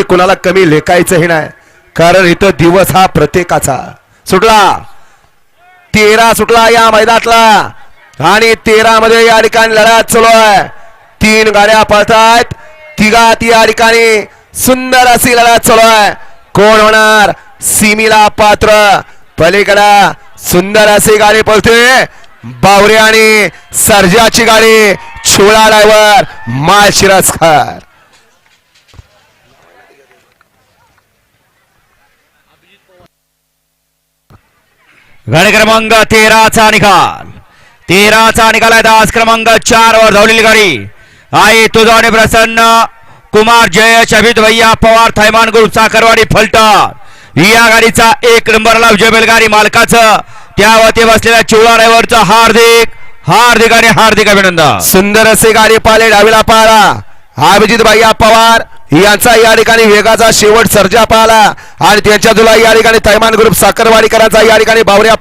कधी कुणाला कमी लेखायचंही नाही. कारण इथं दिवस हा प्रत्येकाचा. सुटला? तेरा सुटला या मैदानातला. आणि तेरा मध्ये या ठिकाणी लढत चालू आहे. तीन गाड्या पळतायत. तिघात या ठिकाणी सुंदर अशी लढत चालू आहे. कोण होणार? सिमीला पात्र. पलीकडा सुंदर अशी गाडी पळते. बावरे आणि सर्जाची गाडी छोळा ड्रायव्हर माळशिरसकर. गड क्रमांक तेराचा निकाल. तेराचा निकाल आहे. दास क्रमांक चार वर धावलेली गाडी. आई तुझा आणि प्रसन्न. कुमार जयश अभित भैया पवार थैमान ग्रुप साखरवाडी फलटण. या गाडीचा एक नंबरला विजय बैलगाडी मालकाचं. त्यावरती बसलेल्या चिवळा ड्रायव्हरचं हार्दिक हार्दिक आणि हार्दिक अभिनंदन. सुंदर असे गाडी पाले डावीला पारा अभिजित भैया पवार यांचा या ठिकाणी वेगाचा शेवट सर्जा पाहला. आणि त्यांच्या तुला या ठिकाणी तैमान ग्रुप साखरवाडीकरांचा या ठिकाणी बावऱ्या